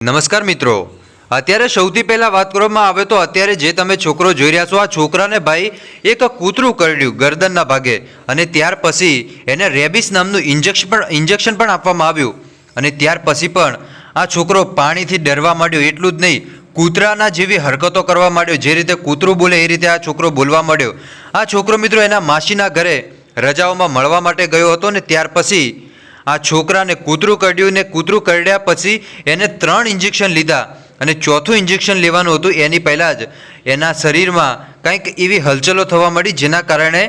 નમસ્કાર મિત્રો. અત્યારે સૌથી પહેલાં વાત કરવામાં આવે તો અત્યારે જે તમે છોકરો જોઈ રહ્યા છો, આ છોકરાને ભાઈ એક કૂતરું કરડ્યું ગરદનના ભાગે અને ત્યાર પછી એને રેબિસ નામનું ઇન્જેક્શન પણ ઇન્જેક્શન પણ આપવામાં આવ્યું. અને ત્યાર પછી પણ આ છોકરો પાણીથી ડરવા માંડ્યો, એટલું જ નહીં, કૂતરાના જેવી હરકતો કરવા માંડ્યો, જે રીતે કૂતરું બોલે એ રીતે આ છોકરો બોલવા માંડ્યો. આ છોકરો મિત્રો એના માસીના ઘરે રજાઓમાં મળવા માટે ગયો હતો ને ત્યાર પછી આ છોકરાને કૂતરું કરડ્યું ને કૂતરું કરડ્યા પછી એને ત્રણ ઇન્જેક્શન લીધા અને ચોથું ઇન્જેક્શન લેવાનું હતું એની પહેલાં જ. એના શરીરમાં કંઈક એવી હલચલો થવા મળી જેના કારણે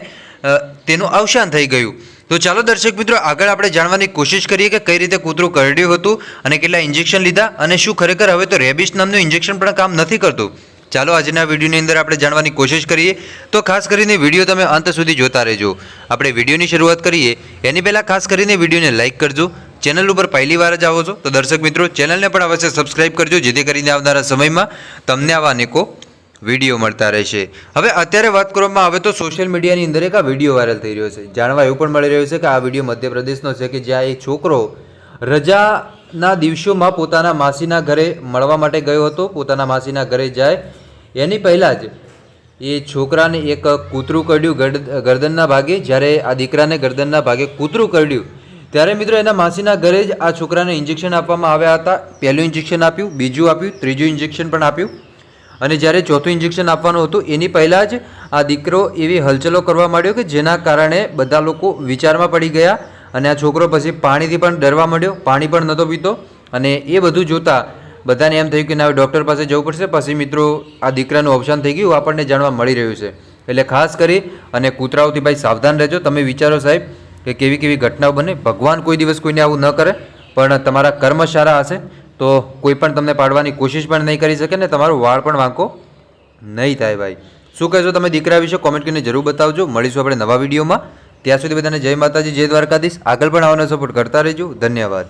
તેનું અવસાન થઈ ગયું. તો ચાલો દર્શક મિત્રો, આગળ આપણે જાણવાની કોશિશ કરીએ કે કઈ રીતે કૂતરું કરડ્યું હતું અને કેટલા ઇન્જેક્શન લીધા અને શું ખરેખર હવે તો રેબિસ નામનું ઇન્જેક્શન પણ કામ નથી કરતું. ચાલો આજના વિડીયોની અંદર આપણે જાણવાની કોશિશ કરીએ. તો ખાસ કરીને વીડિયો તમે અંત સુધી જોતા રહેજો. આપણે વિડીયોની શરૂઆત કરીએ. એની પહેલાં ખાસ કરીને વિડીયોને લાઇક કરજો. ચેનલ ઉપર પહેલી વાર જ આવો છો, તો દર્શક મિત્રો, ચેનલને પણ અવશ્ય સબસ્ક્રાઇબ કરજો, જેથી કરીને આવનારા સમયમાં તમને આવા અનેકો વીડિયો મળતા રહેશે. હવે અત્યારે વાત કરવામાં આવે તો સોશિયલ મીડિયાની અંદર એક આ વીડિયો વાયરલ થઈ રહ્યો છે. જાણવા એવું પણ મળી રહ્યું છે કે આ વીડિયો મધ્યપ્રદેશનો છે કે જ્યાં એક છોકરો રજાના દિવસોમાં પોતાના માસીના ઘરે મળવા માટે ગયો હતો. પોતાના માસીના ઘરે જાય એની પહેલાં જ એ છોકરાને એક કૂતરું કરડ્યું ગરદ ગરદનના ભાગે. જ્યારે આ દીકરાને ગરદનના ભાગે કૂતરું કરડ્યું, ત્યારે મિત્રો એના માસીના ઘરે જ આ છોકરાને ઇન્જેક્શન આપવામાં આવ્યા હતા. પહેલું ઇન્જેક્શન આપ્યું, બીજું આપ્યું, ત્રીજું ઇન્જેક્શન પણ આપ્યું. અને જ્યારે ચોથું ઇન્જેક્શન આપવાનું હતું, એની પહેલાં જ આ દીકરો એવી હલચલો કરવા માંડ્યો કે જેના કારણે બધા લોકો વિચારમાં પડી ગયા અને આ છોકરો પછી પાણીથી પણ ડરવા માંડ્યો. પાણી પણ નહોતો પીતો અને એ બધું જોતાં બધાને એમ થયું કે ના ડૉક્ટર પાસે જવું પડશે. પછી મિત્રો આ દીકરાનું અવસાન થઈ ગયું આપણને જાણવા મળી રહ્યું છે. એટલે ખાસ કરી અને કૂતરાઓથી ભાઈ સાવધાન રહેજો. તમે વિચારો સાહેબ કે કેવી કેવી ઘટનાઓ બને. ભગવાન કોઈ દિવસ કોઈને આવું ન કરે, પણ તમારા કર્મ સારા હશે તો કોઈ પણ તમને પાડવાની કોશિશ પણ નહીં કરી શકે ને તમારો વાળ પણ વાંકો નહીં થાય ભાઈ. શું કહેશો તમે દીકરા વિશે? કોમેન્ટ કરીને જરૂર બતાવજો. મળીશું આપણે નવા વિડીયોમાં. ત્યાં સુધી બધાને જય માતાજી, જય દ્વારકાધીશ. આગળ પણ આવવાનો સપોર્ટ કરતા રહેજો. ધન્યવાદ.